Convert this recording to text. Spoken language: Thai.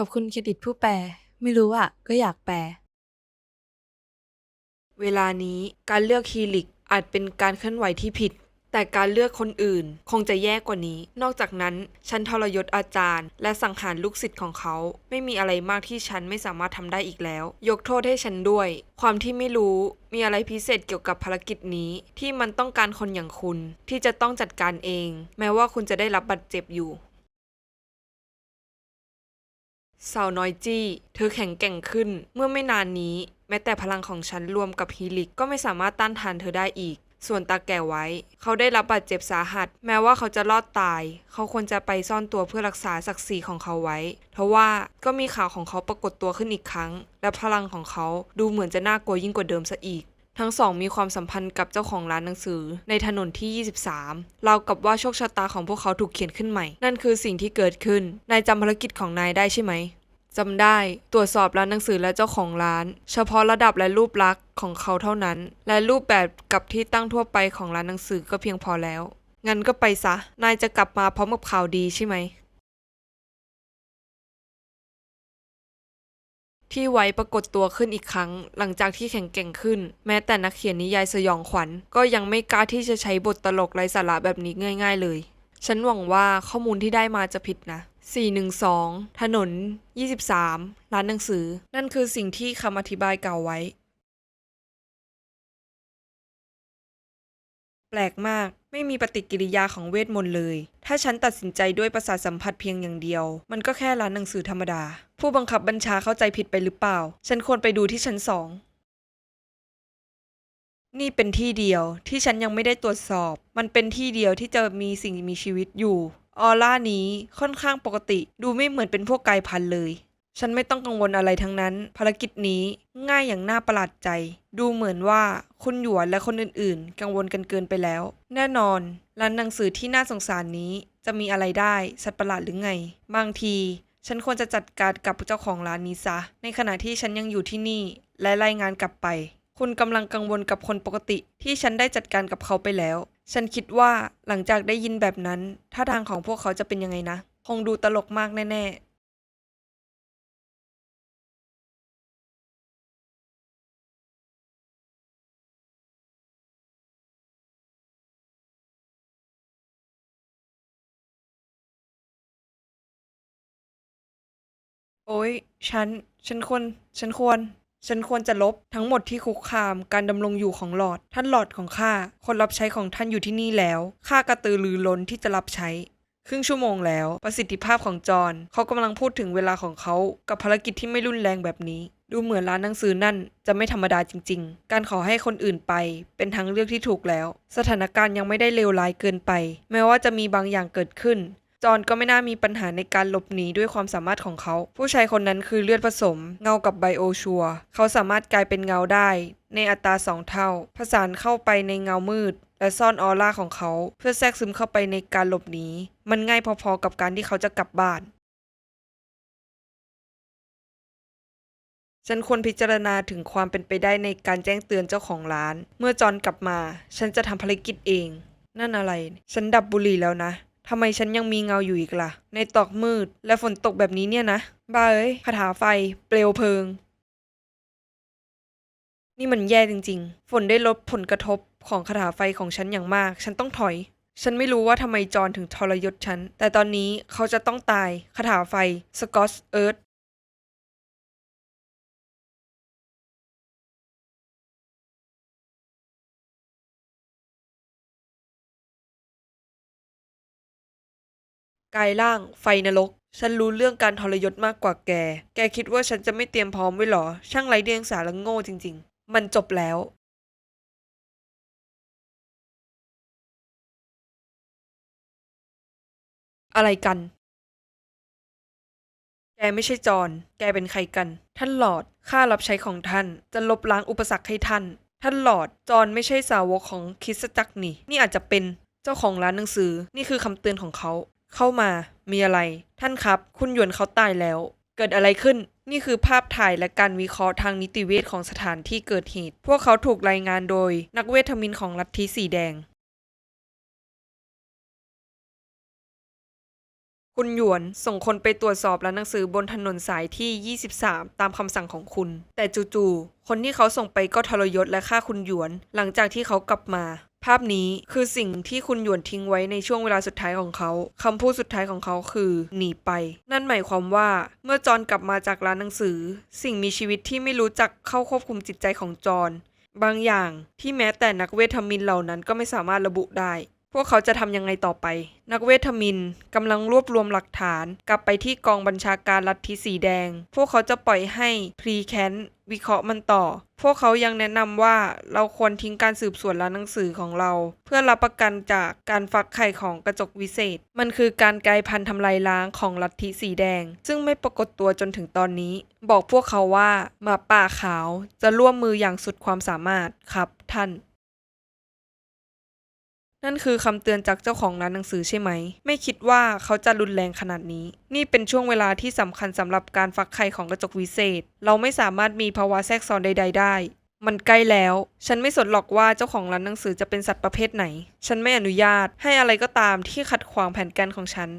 ขอบคุณเครดิตผู้แปล ไม่รู้อะก็อยากแปล เวลานี้การเลือกฮีลิกอาจเป็นการเคลื่อนไหวที่ผิด แต่การเลือกคนอื่นคงจะแย่กว่านี้ นอกจากนั้น ฉันทรยศอาจารย์ และสังหารลูกศิษย์ของเขา ไม่มีอะไรมากที่ฉันไม่สามารถทำได้อีกแล้ว ยกโทษให้ฉันด้วย ความที่ไม่รู้มีอะไรพิเศษเกี่ยวกับภารกิจนี้ ที่มันต้องการคนอย่างคุณ ที่จะต้องจัดการเอง แม้ว่าคุณจะได้รับบาดเจ็บอยู่ สาวน้อยจี้ เธอแข็งแกร่งขึ้น เมื่อไม่นานนี้ แม้แต่พลังของฉันรวมกับฮีลิกก็ไม่สามารถต้านทานเธอได้อีก ส่วนตาแก่ไว้ เขาได้รับบาดเจ็บสาหัส แม้ว่าเขาจะรอดตาย เขาควรจะไปซ่อนตัวเพื่อรักษาศักดิ์ศรีของเขาไว้ทว่าก็มีข่าวของเขาปรากฏตัวขึ้นอีกครั้ง และพลังของเขาดูเหมือนจะน่ากลัวยิ่งกว่าเดิมซะอีกทั้งสองมีความสัมพันธ์กับเจ้าของร้านหนังสือในถนนที่ 23 ราวกับว่าโชคชะตาของพวกเขาถูกเขียนขึ้นใหม่ นั่นคือสิ่งที่เกิดขึ้น นายจำภารกิจของนายได้ใช่ไหม จำได้ ตรวจสอบร้านหนังสือและเจ้าของร้าน เฉพาะระดับและรูปลักษณ์ของเขาเท่านั้น และรูปแบบกับที่ตั้งทั่วไปของร้านหนังสือก็เพียงพอแล้ว งั้นก็ไปซะ นายจะกลับมาพร้อมกับข่าวดีใช่ไหม ที่ไว้ปรากฏตัวขึ้นอีกครั้ง หลังจากที่แข็งแกร่งขึ้น แม้แต่นักเขียนนิยายสยองขวัญ ก็ยังไม่กล้าที่จะใช้บทตลกไร้สาระแบบนี้ง่าย ๆ เลย ฉันหวังว่าข้อมูลที่ได้มาจะผิดนะ 412 ถนน 23 ร้านหนังสือ นั่นคือสิ่งที่คำอธิบายกล่าวไว้ แปลกมาก ไม่มีปฏิกิริยาของเวทมนต์เลย ถ้าฉันตัดสินใจด้วยประสาทสัมผัสเพียงอย่างเดียว มันก็แค่ร้านหนังสือธรรมดา ผู้บังคับบัญชาเข้าใจผิดไปหรือเปล่า ฉันควรไปดูที่ชั้นสอง นี่เป็นที่เดียวที่ฉันยังไม่ได้ตรวจสอบ มันเป็นที่เดียวที่จะมีสิ่งมีชีวิตอยู่ ออร่านี้ค่อนข้างปกติ ดูไม่เหมือนเป็นพวกกายพันธุ์เลย ฉันไม่ต้องกังวลอะไรทั้งนั้น ภารกิจนี้ง่ายอย่างน่าประหลาดใจ ดูเหมือนว่าคุณหยวนและคนอื่นๆ กังวลกันเกินไปแล้ว แน่นอน ร้านหนังสือที่น่าสงสารนี้ จะมีอะไรได้สัตว์ประหลาดหรือไง บางที ฉันควรจะจัดการกับเจ้าของร้านนี้ซะ ในขณะที่ฉันยังอยู่ที่นี่ และรายงานกลับไป คุณกำลังกังวลกับคนปกติที่ฉันได้จัดการกับเขาไปแล้ว ฉันคิดว่าหลังจากได้ยินแบบนั้นท่าทางของพวกเขาจะเป็นยังไงนะ คงดูตลกมากแน่ ๆโอ๊ยฉัน ฉันควร ฉันควร ฉันควรจะลบทั้งหมดที่คุกคามการดำรงอยู่ของหลอด ท่านหลอดของข้า คนรับใช้ของท่านอยู่ที่นี่แล้ว ข้ากระตือรือร้นที่จะรับใช้ ครึ่งชั่วโมงแล้ว ประสิทธิภาพของจอห์นเขากำลังพูดถึงเวลาของเขา กับภารกิจที่ไม่รุนแรงแบบนี้ ดูเหมือนร้านหนังสือนั่นจะไม่ธรรมดาจริง ๆ การขอให้คนอื่นไป เป็นทางเลือกที่ถูกแล้ว สถานการณ์ยังไม่ได้เลวร้ายเกินไป แม้ว่าจะมีบางอย่างเกิดขึ้น จอห์นก็ไม่น่ามีปัญหาในการหลบหนีด้วยความสามารถของเขา ผู้ชายคนนั้นคือเลือดผสม เงากับไบโอชัวร์เขาสามารถกลายเป็นเงาได้ ในอัตราสองเท่า ผสานเข้าไปในเงามืด และซ่อนออร่าของเขา เพื่อแทรกซึมเข้าไปในการหลบหนี มันง่ายพอๆกับการที่เขาจะกลับบ้านฉันควรพิจารณาถึงความเป็นไปได้ในการแจ้งเตือนเจ้าของร้าน เมื่อจอห์นกลับมา ฉันจะทำภารกิจเอง นั่นอะไร ฉันดับบุหรี่แล้วนะ ทำไมฉันยังมีเงาอยู่อีกล่ะ ในตอกมืดและฝนตกแบบนี้เนี่ยนะบ้าเอ้ยคาถาไฟ เปลวเพลิง นี่มันแย่จริง ๆ ฝนได้ลดผลกระทบของคาถาไฟของฉันอย่างมาก ฉันต้องถอย ฉันไม่รู้ว่าทำไมจอนถึงทรยศฉัน แต่ตอนนี้เขาจะต้องตายคาถาไฟสกอตเอิร์ธ กายร่าง ไฟนรก ฉันรู้เรื่องการทรยศมากกว่าแก แกคิดว่าฉันจะไม่เตรียมพร้อมไว้หรอ ช่างไร้เดียงสาและโง่จริง ๆ มันจบแล้ว อะไรกัน แกไม่ใช่จอนแกเป็นใครกัน ท่านหลอด ข้ารับใช้ของท่าน จะลบล้างอุปสรรคให้ท่าน ท่านหลอด จอนไม่ใช่สาวกของคริสตจักรนี่ นี่อาจจะเป็นเจ้าของร้านหนังสือ นี่คือคำเตือนของเขา เข้ามามีอะไร ท่านครับ คุณหยวนเขาตายแล้ว เกิดอะไรขึ้น นี่คือภาพถ่ายและการวิเคราะห์ทางนิติเวชของสถานที่เกิดเหตุ พวกเขาถูกรายงานโดยนักเวทมินของลัทธิสีแดง คุณหยวนส่งคนไปตรวจสอบร้านหนังสือบนถนนสายที่ 23 ตามคำสั่งของคุณ แต่จู่ๆคนที่เขาส่งไปก็ทรยศและฆ่าคุณหยวน หลังจากที่เขากลับมา ภาพนี้คือสิ่งที่คุณหยวนทิ้งไว้ในช่วงเวลาสุดท้ายของเขาคำพูดสุดท้ายของเขาคือหนีไป นั่นหมายความว่าเมื่อจอนกลับมาจากร้านหนังสือ สิ่งมีชีวิตที่ไม่รู้จักเข้าควบคุมจิตใจของจอนบางอย่างที่แม้แต่นักเวทมินเหล่านั้นก็ไม่สามารถระบุได้ วกเขาจะทำยังไงต่อไป นักเวทมินกำลังรวบรวมหลักฐาน กลับไปที่กองบัญชาการลัทธิสีแดง พวกเขาจะปล่อยให้พรีแคนวิเคราะห์มันต่อ พวกเขายังแนะนำว่าเราควรทิ้งการสืบสวนร้านหนังสือของเรา เพื่อรับประกันจากการฟักไข่ของกระจกวิเศษ มันคือการกลายพันธุ์ทำลายล้างของลัทธิสีแดง ซึ่งไม่ปรากฏตัวจนถึงตอนนี้ บอกพวกเขาว่าหมาป่าขาวจะร่วมมืออย่างสุดความสามารถครับท่าน นั่นคือคำเตือนจากเจ้าของร้านหนังสือใช่ไหม ไม่คิดว่าเขาจะรุนแรงขนาดนี้ นี่เป็นช่วงเวลาที่สำคัญสำหรับการฟักไข่ของกระจกวิเศษ เราไม่สามารถมีภาวะแทรกซ้อนใด ๆ ได้ มันใกล้แล้ว ฉันไม่สนหรอกว่าเจ้าของร้านหนังสือจะเป็นสัตว์ประเภทไหน ฉันไม่อนุญาตให้อะไรก็ตามที่ขัดขวางแผนการของฉัน